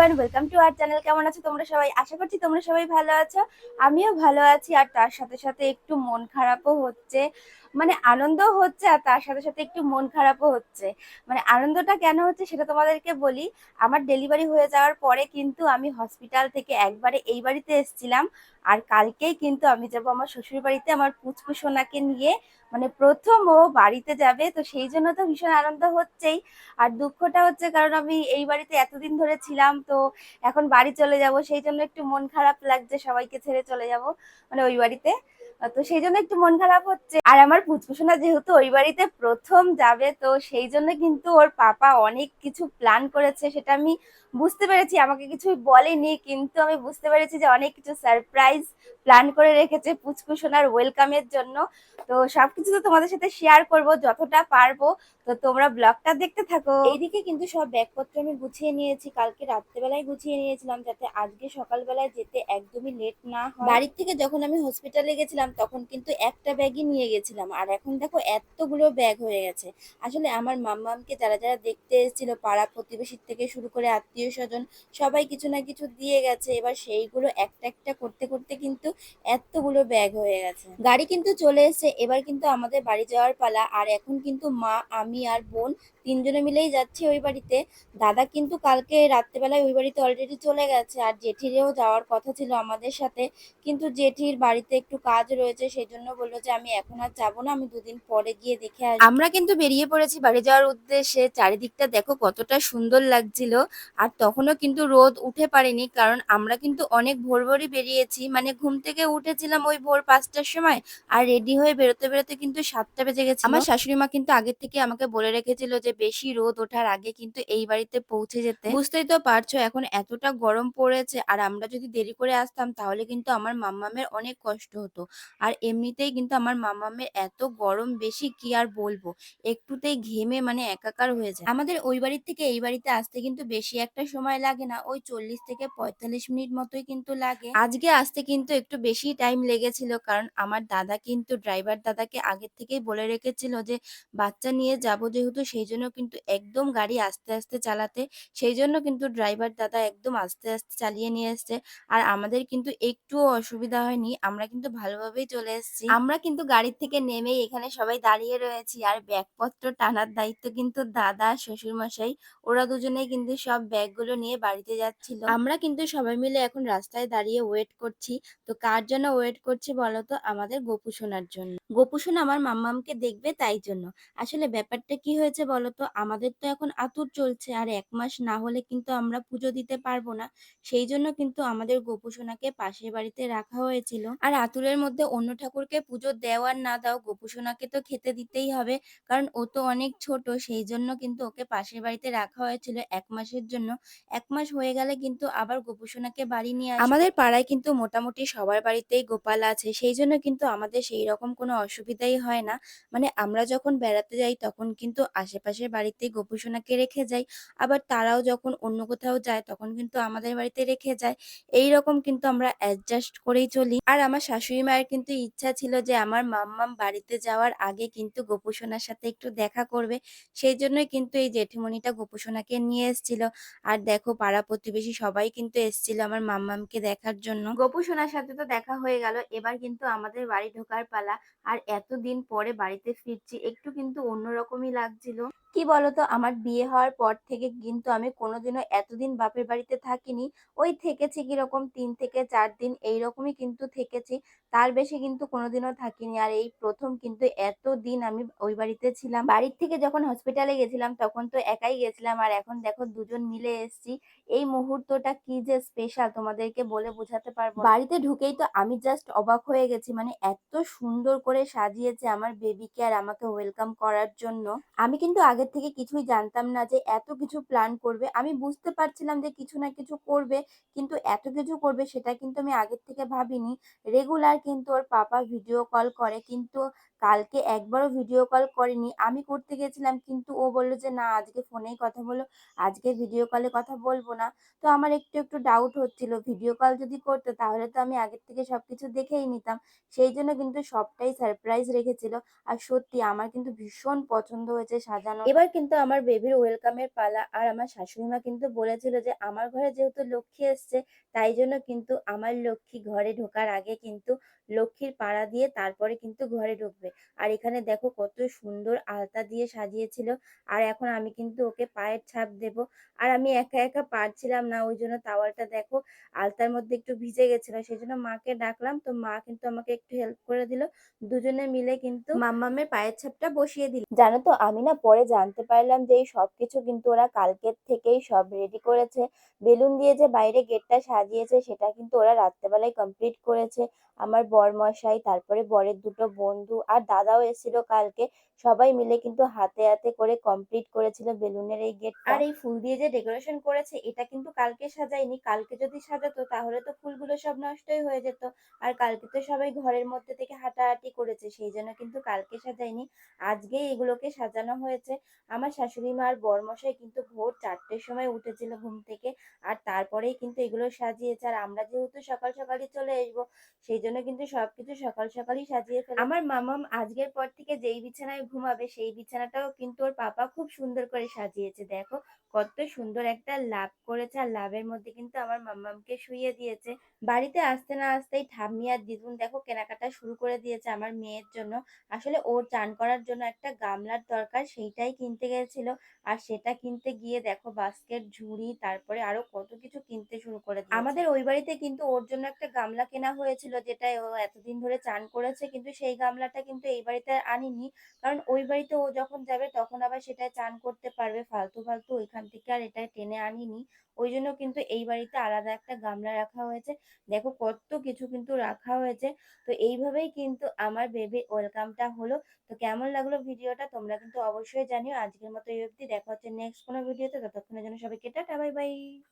Everyone welcome to our channel কেমন আছো তোমরা সবাই? আশা করছি তোমরা সবাই ভালো আছো। আমিও ভালো আছি। আর তার সাথে সাথে একটু মন খারাপও হচ্ছে। মানে আনন্দ হচ্ছে আর তার সাথে সাথে একটু মন খারাপও হচ্ছে। মানে আনন্দটা কেন হচ্ছে সেটা তোমাদেরকে বলি, আমার ডেলিভারি হয়ে যাওয়ার পরে কিন্তু আমি হসপিটাল থেকে একবারে এই বাড়িতে এসেছিলাম আর কালকেই কিন্তু আমি যাব আমার শ্বশুর বাড়িতে আমার পুচকু সোনাকে নিয়ে। মানে প্রথম ও বাড়িতে যাবে, তো সেই জন্য তো ভীষণ আনন্দ হচ্ছেই। আর দুঃখটা হচ্ছে কারণ আমি এই বাড়িতে এতদিন ধরে ছিলাম, তো এখন বাড়ি চলে যাব, সেই জন্য একটু মন খারাপ লাগছে সবাইকে ছেড়ে চলে যাব মানে ওই বাড়িতে। তো সেই জন্য একটু মন খারাপ হচ্ছে। আর আমার পুচকুসোনা যেহেতু ওই বাড়িতে প্রথম যাবে তো সেই জন্য কিন্তু ওর পাপা অনেক কিছু প্ল্যান করেছে সেটা আমি বুঝতে পেরেছি। আমাকে কিছুই বলেনি কিন্তু আমি বুঝতে পেরেছি যে অনেক কিছু সারপ্রাইজ প্ল্যান করে রেখেছে পুচকুসোনার ওয়েলকামের জন্য। তো সবকিছু তো তোমাদের সাথে শেয়ার করব যতটা পারব। তো তোমরা ব্লগটা দেখতে থাকো। এইদিকে কিন্তু সব ব্যাগপত্র আমি গুছিয়ে নিয়েছি কালকে রাত্রেবেলায় গুছিয়ে নিয়েছিলাম যাতে আজকে সকালবেলায় যেতে একদমই লেট না হয়। বাড়ির থেকে যখন আমি হসপিটালে গেছিলাম তখন কিন্তু একটা ব্যাগই নিয়ে গেছিলাম। আর এখন দেখো এতগুলো ব্যাগ হয়ে গেছে। আসলে আমার মাম্মামকে যারা যারা দেখতে এসেছিল, পাড়া প্রতিবেশীর থেকে শুরু করে আত্মীয় স্বজন সবাই কিছু না কিছু দিয়ে গেছে। এবার সেইগুলো একটা একটা করতে করতে কিন্তু এতগুলো ব্যাগ হয়ে গেছে। গাড়ি কিন্তু চলে এসেছে। এবার কিন্তু আমাদের বাড়ি যাওয়ার পালা। আর এখন কিন্তু মা, আমি আর বোন তিনজনে মিলেই যাচ্ছি ওই বাড়িতে। দাদা কিন্তু কালকে রাত্রেবেলায় ওই বাড়িতে অলরেডি চলে গেছে। আর জেঠিরেও যাওয়ার কথা ছিল আমাদের সাথে। কিন্তু জেঠির বাড়িতে একটু কাজ রয়েছে সেই জন্য বলল যে আমি এখন আর যাব না আমি দুদিন পরে গিয়ে দেখে আসব। আমরা কিন্তু বেরিয়ে পড়েছি বাড়ি যাওয়ার উদ্দেশ্যে। চারিদিকটা দেখো কতটা সুন্দর লাগছিল। আর তখনও কিন্তু রোদ উঠে পারেনি কারণ আমরা কিন্তু অনেক ভোর ভোরই বেরিয়েছি। মানে ঘুম থেকে উঠেছিলাম ওই ভোর পাঁচটার সময় আর রেডি হয়ে বেরোতে বেরোতে কিন্তু সাতটা বেজে গেছে আমার শাশুড়ি মা কিন্তু আগের থেকে আমাকে বলে রেখেছিল যে বেশি রোদ ওঠার আগে কিন্তু এই বাড়িতে পৌঁছে যেতে। বুঝতেই তো পারছ এখন এতটা গরম পড়েছে। আর আমরা যদি দেরি করে আসতাম তাহলে কিন্তু আমার মাম্মামের অনেক কষ্ট হতো। আর এমনিতেই কিন্তু আমার মাম্মামের এত গরম বেশি কি আর বলব? একটুতেই ঘেমে মানে একাকার হয়ে যায়। আমাদের ওই বাড়ির থেকে এই বাড়িতে আসতে কিন্তু বেশি একটা সময় লাগে না। ওই চল্লিশ থেকে পঁয়তাল্লিশ মিনিট মতোই কিন্তু লাগে। আজকে আসতে কিন্তু একটু বেশি টাইম লেগেছিল কারণ আমার দাদা কিন্তু ড্রাইভার দাদাকে আগের থেকেই বলে রেখেছিল যে, বাচ্চা নিয়ে যাব যেহেতু সেই জন্য কিন্তু একদম গাড়ি আস্তে আস্তে চালাতে। সেই জন্য কিন্তু ড্রাইভার দাদা একদম আস্তে আস্তে চালিয়ে নিয়ে এসছে। আর আমাদের কিন্তু একটুও অসুবিধা হয়নি। আমরা কিন্তু ভালোভাবেই চলে এসেছি। আমরা কিন্তু গাড়ির থেকে নেমেই এখানে সবাই দাঁড়িয়ে রয়েছি। আর ব্যাগপত্র টানার দায়িত্ব কিন্তু দাদা শ্বশুর মশাই ওরা দুজনেই কিন্তু সব ব্যাগগুলো নিয়ে বাড়িতে যাচ্ছিল। আমরা কিন্তু সবাই মিলে এখন রাস্তায় দাঁড়িয়ে ওয়েট করছি। তো কার জন্য ওয়েট করছি বলতো আমাদের গোপু সোনার জন্য। গোপু সোনা আমার মাম্মামকে দেখবে তাই জন্য। আসলে ব্যাপারটা কি হয়েছে বলতো আমাদের তো এখন আতুর চলছে। আর এক মাস না হলে কিন্তু আমরা পুজো দিতে পারব না। সেই জন্য কিন্তু আমাদের গোপু সোনাকে পাশের বাড়িতে রাখা হয়েছিল। আর আতুরের মধ্যে অন্য ঠাকুরকে পুজো দেওয়ার না দাও, গোপু সোনাকে তো খেতে দিতেই হবে। কারণ ও তো অনেক ছোট, সেই জন্য কিন্তু ওকে পাশের বাড়িতে রাখা হয়েছিল এক মাসের জন্য। এক মাস হয়ে গেলে কিন্তু আবার গোপু সোনাকে বাড়ি নিয়ে আমাদের পাড়ায় কিন্তু মোটামুটি সবার বাড়িতেই গোপাল আছে, সেই জন্য কিন্তু আমাদের সেই রকম কোনো অসুবিধাই হয় না। মানে আমরা যখন বেড়াতে যাই তখন কিন্তু আশেপাশের বাড়িতেই গোপু সোনাকে রেখে যাই। আবার তারাও যখন অন্য কোথাও যায় তখন কিন্তু আমাদের বাড়িতে রেখে যায়। এই রকম কিন্তু আমরা অ্যাডজাস্ট করেই চলি। আর আমার শাশুড়ি মায়ের কিন্তু ইচ্ছা ছিল যে আমার মাম্মাম বাড়িতে যাওয়ার আগে কিন্তু গোপুসোনার সাথে একটু দেখা করবে। সেই জন্যই কিন্তু এই জেঠিমণিটা গোপুসোনাকে নিয়ে এসেছিল। আর দেখো পাড়া প্রতিবেশী সবাই কিন্তু এসেছিল আমার মাম্মামকে দেখার জন্য। গোপুসোনার সাথে তো দেখা হয়ে গেল। এবার কিন্তু আমাদের বাড়ি ঢোকার পালা। আর এতদিন পরে বাড়িতে ফিরছি, একটু কিন্তু অন্যরকমই লাগছিল। কি বলতো, আমার বিয়ে হওয়ার পর থেকে কিন্তু আমি কোনোদিনও এতদিন বাপের বাড়িতে থাকিনি। ওই থেকেছি কীরকম তিন থেকে চার দিন, এইরকমই কিন্তু থেকেছি। তার বেশি কিন্তু কোনোদিনও থাকিনি। আর এই প্রথম কিন্তু এত দিন আমি ওই বাড়িতে ছিলাম। বাড়ির থেকে যখন হসপিটালে গেছিলাম, তখন তো একাই গেছিলাম। আর এখন দেখো, দুজন মিলে এসেছি। এই মুহূর্তটা কি যে স্পেশাল তোমাদেরকে বলে বোঝাতে পারব বাড়িতে ঢুকেই তো আমি জাস্ট অবাক হয়ে গেছি। মানে এত সুন্দর করে সাজিয়েছে আমার বেবিকে আর আমাকে ওয়েলকাম করার জন্য। আমি কিন্তু আগের থেকে কিছুই জানতাম না যে এত কিছু প্ল্যান করবে। আমি বুঝতে পারছিলাম যে কিছু না কিছু করবে, কিন্তু এত কিছু করবে সেটা কিন্তু আমি আগের থেকে ভাবিনি। রেগুলার কিন্তু ওর পাপা ভিডিও কল করে, কিন্তু কালকে একবারও ভিডিও কল করেনি। আমি করতে গেছিলাম, কিন্তু ও বলল যে, না, আজকে ফোনেই কথা বলো, আজকে ভিডিও কলে কথা বলব না। তো আমার একটু একটু ডাউট হচ্ছিল। ভিডিও কল যদি করতো, তাহলে তো আমি আগের থেকে সবকিছু দেখেই নিতাম। সেই জন্য কিন্তু সবটাই সারপ্রাইজ রেখেছিল। আর সত্যি আমার কিন্তু ভীষণ পছন্দ হয়েছে সাজানো। এবার কিন্তু আমার বেবির ওয়েলকামের পালা। আর আমার শাশুড়ি মা কিন্তু বলেছিল যে, আমার ঘরে যেহেতু লক্ষ্মী এসছে, তাই জন্য কিন্তু আমার লক্ষ্মী ঘরে ঢোকার আগে কিন্তু লক্ষ্মীর পাড়া দিয়ে তারপরে কিন্তু ঘরে ঢুকবে। আর এখানে দেখো কত সুন্দর আলতা দিয়ে সাজিয়েছিল। আর এখন আমি কিন্তু ওকে পায়ের ছাপ দেব। আর আমি একা একা পারছিলাম না, ওই জন্য তাওয়ালটা দেখো আলতার মধ্যে একটু ভিজে গেছিল। সেই জন্য মাকে ডাকলাম। তো মা কিন্তু আমাকে একটু হেল্প করে দিল। দুজনে মিলে কিন্তু মাম্মামের পায়ের ছাপটা বসিয়ে দিল। জানো তো আমি না পরে জানতে পারলাম যে এই সবকিছু কিন্তু ওরা কালকের থেকেই সব রেডি করেছে। বেলুন দিয়ে যে বাইরে গেটটা সাজিয়েছে সেটা কিন্তু ওরা রাত্রেবেলায় কমপ্লিট করেছে। আমার বরমশাই তারপরে বরের দুটো বন্ধু আর দাদাও এসেছিল কালকে। সবাই মিলে কিন্তু হাতে হাতে করে কমপ্লিট করেছিল বেলুনের এই গেট আর এই ফুল দিয়ে যে ডেকোরেশন করেছে এটা কিন্তু কালকে সাজায়নি। কালকে যদি সাজাতো তাহলে তো ফুলগুলো সব নষ্টই হয়ে যেত। আর কালকে তো সবাই ঘরের মধ্যে থেকে হাঁটাহাঁটি করেছে, সেই জন্য কিন্তু কালকে সাজায়নি। আজকে এগুলোকে সাজানো হয়েছে। আমার শাশুড়ি মা আর বরমশাই কিন্তু ভোর চারটের সময় উঠেছিল ঘুম থেকে, আর তারপরেই কিন্তু এগুলো সাজিয়েছে। আর আমরা যেহেতু সকাল সকালই চলে আসব, সেই জন্য কিন্তু সবকিছু সকাল সকালই সাজিয়ে ফেলে। আমার মামাম আজকের পর থেকে যেই বিছানায় ঘুমাবে, সেই বিছানাটাও কিন্তু ওর পাপা খুব সুন্দর করে সাজিয়েছে। দেখো কত সুন্দর একটা লাভ করেছে, আর লাভের মধ্যে কিন্তু আমার মাম্মামকে শুয়ে দিয়েছে। বাড়িতে আসতে না আসতেই ঠাম্মি আর দিদুন দেখো কেনাকাটা শুরু করে দিয়েছে। আমার মেয়ের জন্য। আসলে ওর চান করার জন্য একটা গামলার দরকার, সেইটাই কিনতে গেছিল। আর সেটা কিনতে গিয়ে দেখো বাস্কেট, ঝুড়ি, তারপরে আরও কত কিছু কিনতে শুরু করে আমাদের ওই বাড়িতে কিন্তু ওর জন্য একটা গামলা কেনা হয়েছিল, যেটা ও এতদিন ধরে চান করেছে, কিন্তু সেই গামলাটা কিন্তু এই বাড়িতে আনিনি। কারণ ওই বাড়িতে ও যখন যাবে, তখন আবার সেটায় চান করতে পারবে। ফালতু ফালতু ওইখান থেকে আর এটা টেনে আনিনি। ওই জন্য কিন্তু এই বাড়িতে আলাদা একটা গামলা রাখা হয়েছে। দেখো কত কিছু কিন্তু রাখা হয়েছে। তো এইভাবেই কিন্তু আমার বেবি ওয়েলকামটা হলো। তো কেমন লাগল ভিডিওটা তোমরা কিন্তু অবশ্যই জানিও। আজকের মতো এই অবধি। দেখা হচ্ছে নেক্সট কোনো ভিডিওতে ততক্ষণের জন্য সবাইকে টাটা, বাই বাই।